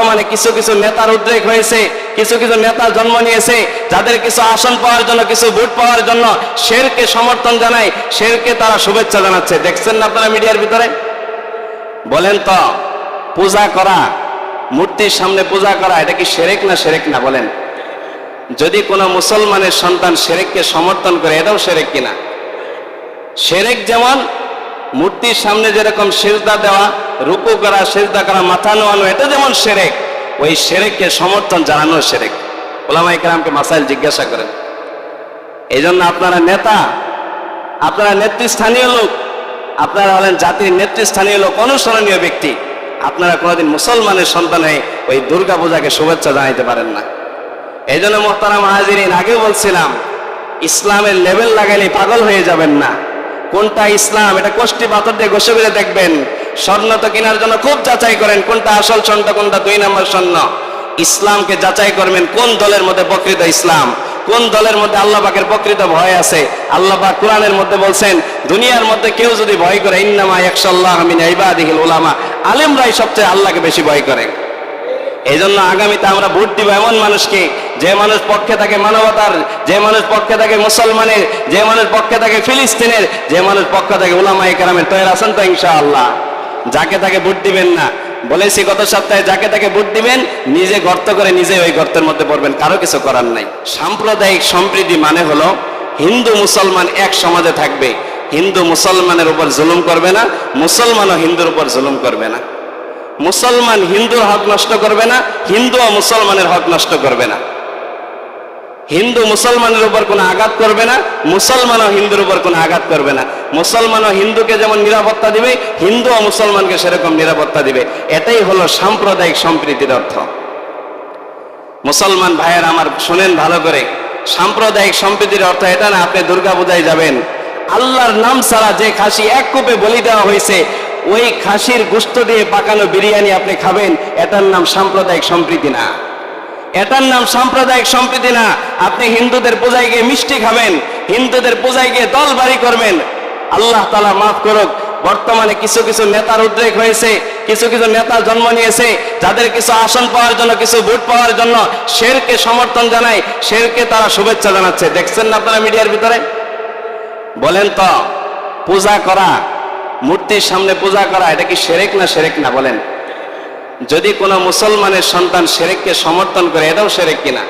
বর্তমানে কিছু কিছু নেতার উদ্রেক হয়েছে, কিছু কিছু নেতা জন্ম নিয়েছে, যাদের কিছু আসন পাওয়ার জন্য, কিছু ভোট পাওয়ার জন্য শেরকে সমর্থন জানায়, শেরকে তারা শুভেচ্ছা জানাচ্ছে। দেখছেন না আপনারা মিডিয়ার ভিতরে? বলেন তো, পূজা করা, মূর্তির সামনে পূজা করা, এটা কি সেরেক না সেরেক না বলেন? যদি কোনো মুসলমানের সন্তান সেরেককে সমর্থন করে, এটাও সেরেক কিনা? সেরেক যেমন, মূর্তির সামনে যেরকম সেজদা দেওয়া রুকু করা, সেজদা করা, মাথা নোয়ানো, এটা যেমন সেরেক, ওই সেরেককে সমর্থন জানানো সেরেক। ওলামা ইকরামকে মাসাইল জিজ্ঞাসা করেন এই জন্য আপনারা নেতা, আপনারা নেতৃস্থানীয় লোক, আপনারা হলেন জাতির নেতৃস্থানীয় লোক, অনুসরণীয় ব্যক্তি, আপনারা কোনোদিন মুসলমানের সন্তান হয়ে ওই দুর্গা পূজাকে শুভেচ্ছা জানাইতে পারেন না। এই জন্য মোহতারাম হাজিরিন, আগেও বলছিলাম, ইসলামের লেভেল লাগাইলে পাগল হয়ে যাবেন না। কোনটা ইসলাম? এটা কোষ্টি পাথর দিয়ে ঘষে বেড়ে দেখবেন। স্বর্ণ তো কেনার জন্য খুব যাচাই করেন, কোনটা আসল স্বর্ণ, কোনটা দুই নম্বর স্বর্ণ। ইসলামকে যাচাই করবেন, কোন দলের মধ্যে প্রকৃত ইসলাম, কোন দলের মধ্যে আল্লাহ প্রকৃত ভয় আছে। আল্লাহ কোরআনের মধ্যে বলছেন, দুনিয়ার মধ্যে কেউ যদি ভয় করে, ইন্নামা একশাল্লাহ উলামা, আলেমরাই সবচেয়ে আল্লাহকে বেশি ভয় করে। এই জন্য আগামীতে আমরা ভোট দিব এমন মানুষকে, যে মানুষ পক্ষে থাকে মানবতার, যে মানুষ পক্ষে থাকে মুসলমানের, যে মানুষ পক্ষে থাকে ফিলিস্তিনের, যে মানুষ পক্ষে থাকে উলামাই কারামের তৈরি আছেন তো ইনশাআল্লাহ। যাকে তাকে ভোট দিবেন না। বলেছি গত সপ্তাহে যাকে তাকে ভোট দিবেন, নিজে গর্ত করে নিজে ওই গর্তের মধ্যে পড়বেন। কারও কিছু করার নাই। সাম্প্রদায়িক সম্প্রীতি মানে হলো, হিন্দু মুসলমান এক সমাজে থাকবে। হিন্দু মুসলমানের উপর জুলুম করবে না, মুসলমানও হিন্দুর উপর জুলুম করবে না। মুসলমান হিন্দুর হক নষ্ট করবে না হিন্দু ও মুসলমানের হক নষ্ট করবে না। হিন্দু মুসলমানের উপর কোনো আঘাত করবে না মুসলমানও হিন্দুর উপর কোনো আঘাত করবে না। মুসলমানও হিন্দুকে যেমন নিরাপত্তা দিবে, হিন্দু ও মুসলমানকে সেরকম নিরাপত্তা দিবে। এটাই হলো সাম্প্রদায়িক সম্প্রীতির অর্থ। মুসলমান ভাইয়ের আমার শুনেন ভালো করে, সাম্প্রদায়িক সম্প্রীতির অর্থ এটা না, আপনি দুর্গা পূজায় যাবেন। আল্লাহর নাম ছাড়া যে খাসি এক কূপে বলি দেওয়া হয়েছে, ওই খাসির গুস্ত দিয়ে পাকানো বিরিয়ানি আপনি খাবেন, এটার নাম সাম্প্রদায়িক সম্প্রীতি না। এটার নাম সাম্প্রদায়িক সম্প্রীতি না। আপনি হিন্দুদের পূজায় গিয়ে মিষ্টি খাবেন, হিন্দুদের পূজায় গিয়ে দল বাড়ি করবেন। আল্লাহ তালা মাফ করুক, বর্তমানে কিছু কিছু নেতার উদ্রেক হয়েছে, কিছু কিছু নেতা জন্ম নিয়েছে, যাদের কিছু আসন পাওয়ার জন্য, কিছু ভোট পাওয়ার জন্য শেরকে সমর্থন জানায় শেরকে তারা শুভেচ্ছা জানাচ্ছে। দেখছেন না আপনারা মিডিয়ার ভিতরে? বলেন তো, পূজা করা, মূর্তির সামনে পূজা করা, এটা কি সেরেক না সেরেক না বলেন? যদি কোনো মুসলমানের সন্তান সেরেককে সমর্থন করে, এটাও সেরেক কিনা?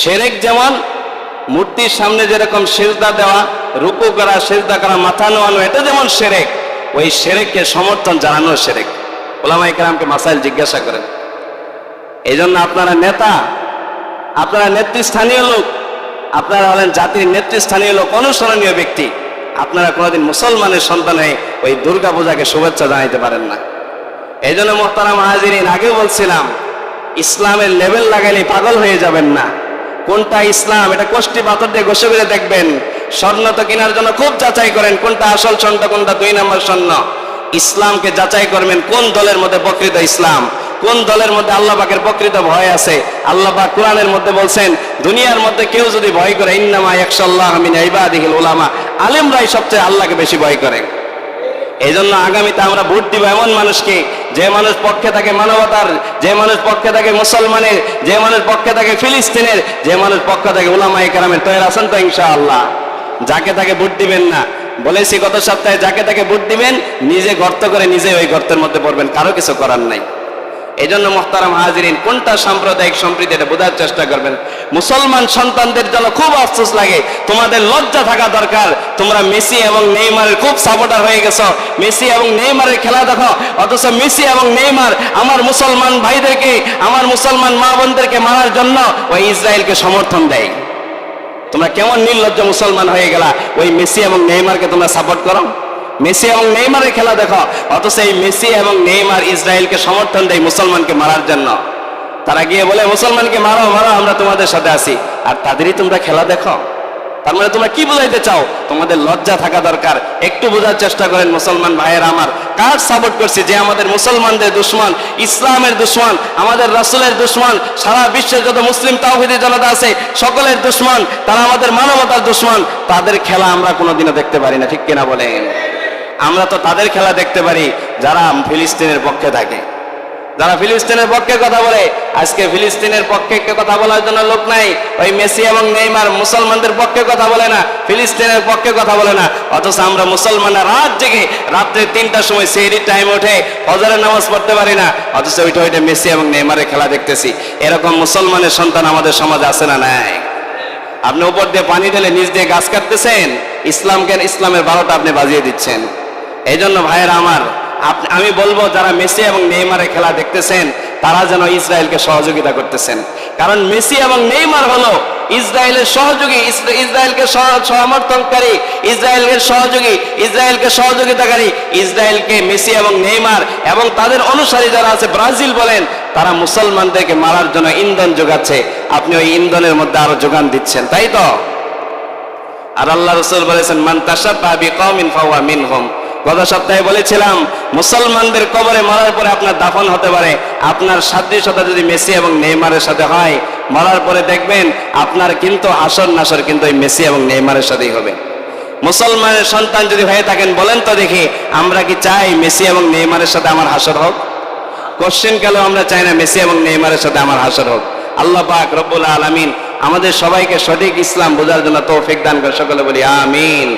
সেরেক যেমন মূর্তির সামনে যেরকম সেজদা দেওয়া, রুকু করা, সেজদা করা, মাথা নোয়ানো, এটা যেমন সেরেক ওই সেরেককে সমর্থন জানানো সেরেক ওলামা ইকরামকে মাসাইল জিজ্ঞাসা করেন এই জন্য আপনারা নেতা, আপনারা নেতৃস্থানীয় লোক, আপনারা হলেন জাতির নেতৃস্থানীয় লোক, অনুসরণীয় ব্যক্তি, আপনারা কোনোদিন মুসলমানের সন্তান ওই দুর্গা পূজাকে শুভেচ্ছা জানাইতে পারেন না। এই জন্য মোহতারাম হাজিরিন, আগেও বলছিলাম, ইসলামের লেভেল লাগাইলে পাগল হয়ে যাবেন না। কোনটা ইসলাম? এটা কোষ্টি পাথর দিয়ে ঘষে বেড়ে দেখবেন। স্বর্ণ তো কেনার জন্য খুব যাচাই করেন, কোনটা আসল স্বর্ণ, কোনটা দুই নম্বর স্বর্ণ। ইসলামকে যাচাই করবেন, কোন দলের মধ্যে বকৃত ইসলাম, কোন দলের মধ্যে আল্লাহ পাকের প্রকৃত ভয় আছে। আল্লাহ কোরআনের মধ্যে বলছেন, দুনিয়ার মধ্যে কেউ যদি ভয় করে, ইন্নামা একশাল্লাহ মিন ইবাদিহিল উলামা, আলেমরাই সবচেয়ে আল্লাহকে বেশি ভয় করে। এই জন্য আগামীতে আমরা ভোট দিব এমন মানুষকে, যে মানুষ পক্ষে থাকে মানবতার, যে মানুষ পক্ষে থাকে মুসলমানের, যে মানুষ পক্ষে থাকে ফিলিস্তিনের, যে মানুষ পক্ষে থাকে উলামাই কারামের। তৈরি আছেন তো ইনশাআল্লাহ। যাকে তাকে ভোট দিবেন না। বলেছি গত সপ্তাহে, যাকে তাকে ভোট দিবেন, নিজে গর্ত করে নিজে ওই গর্তের মধ্যে পড়বেন। কারও কিছু করার নাই। এই জন্য মোহতারাম হাজিরিন, কোনটা সাম্প্রদায়িক সম্প্রীতি এটা বোঝার চেষ্টা করবেন। মুসলমান সন্তানদের জন্য খুব আফসোস লাগে, তোমাদের লজ্জা থাকা দরকার। তোমরা মেসি এবং নেইমারের খুব সাপোর্টার হয়ে গেছো। মেসি এবং নেইমারের খেলা দেখো, অথচ মেসি এবং নেইমার আমার মুসলমান ভাইদেরকে, আমার মুসলমান মা বোনদেরকে মারার জন্য ওই ইসরায়েলকে সমর্থন দেয়। তোমরা কেমন নির্লজ্জ মুসলমান হয়ে গেলা, ওই মেসি এবং নেইমারকে তোমরা সাপোর্ট করো? মেসি এবং নেইমারের খেলা দেখো। অথচ এই মেসি এবং নেইমার ইসরায়েলকে সমর্থন দেয় মুসলমানকে মারার জন্য। তারা গিয়ে বলে, মুসলমানকে মারো মারো, আমরা তোমাদের সাথে আছি। আর তাদেরই তোমরা খেলা দেখো। তার মানে তোমরা কি বুঝাইতে চাও? তোমাদের লজ্জা থাকা দরকার। একটু বোঝার চেষ্টা করেন মুসলমান ভাইয়ের আমার। কার সাপোর্ট করছে? যে আমাদের মুসলমানদের দুশ্মন, ইসলামের দুশ্মন, আমাদের রাসুলের দুশ্মন, সারা বিশ্বের যত মুসলিম তাওহিদি জনতা আছে, সকলের দুশ্মন, তারা আমাদের মানবতার দুশ্মন, তাদের খেলা আমরা কোনোদিনও দেখতে পারি না। ঠিক কিনা বলেন? আমরা তো তাদের খেলা দেখতে পারি যারা ফিলিস্তিনের পক্ষে থাকে। যারা ফিলিস্তিনের পক্ষে কথা বলে, আজকে ফিলিস্তিনের পক্ষে কথা বলার জন্য লোক নাই। ওই মেসি এবং নেইমার মুসলমানদের পক্ষে কথা বলে না, ফিলিস্তিনের পক্ষে কথা বলে না। অথচ আমরা মুসলমানরা রাত জেগে রাত্রে তিনটার সময় সেহরি টাইম ওঠে হজরের নামাজ পড়তে পারি না। অথচ ওইটা ওইটা মেসি এবং নেইমারের খেলা দেখতেছি। এরকম মুসলমানের সন্তান আমাদের সমাজে আছে না নাই? আপনি উপর দিয়ে পানি ঢেলে নিচ দিয়ে গাছ কাটতেছেন? ইসলামকে ইসলামের বারোটা আপনি বাজিয়ে দিচ্ছেন। এই জন্য ভাইয়েরা আমার আমি বলব যারা মেসি এবং নেইমারের খেলা দেখতেছেন, তারা যেন ইসরায়েলকে সহযোগিতা করতেছেন। কারণ মেসি এবং নেইমার হলো ইসরায়েলের সহযোগী ইসরায়েলকে সমর্থনকারী ইসরায়েলের সহযোগী, ইসরায়েলকে সহযোগিতাকারী, ইসরায়েলকে মেসি এবং নেইমার এবং তাদের অনুসারী যারা আছে ব্রাজিল বলেন, তারা মুসলমানদেরকে মারার জন্য ইন্ধন যোগাচ্ছে। আপনি ওই ইন্ধনের মধ্যে আরও যোগান দিচ্ছেন, তাই তো? আর আল্লাহ রসুল বলেছেন, মান তাসাব্বা বিকওমিন ফাহুয়া মিনহুম। গত সপ্তাহে বলেছিলাম, মুসলমানদের কবরে মরার পরে আপনার দাফন হতে পারে। আপনার সাদৃশ্যতা যদি মেসি এবং নেইমারের সাথে হয়, মরার পরে দেখবেন আপনার কিন্তু আসর নাসর কিন্তু ওই মেসি এবং নেইমারের সাথেই হবে। মুসলমানের সন্তান যদি হয়ে থাকেন, বলেন তো দেখি, আমরা কি চাই মেসি এবং নেইমারের সাথে আমার হাসর হোক? কোশ্চেন গেল আমরা চাই না মেসি এবং নেইমারের সাথে আমার হাসর হোক? আল্লাহ পাক রব্বুল আলামিন আমাদের সবাইকে সঠিক ইসলাম বোঝার জন্য তৌফিক দান করে, সকলে বলি, আমিন।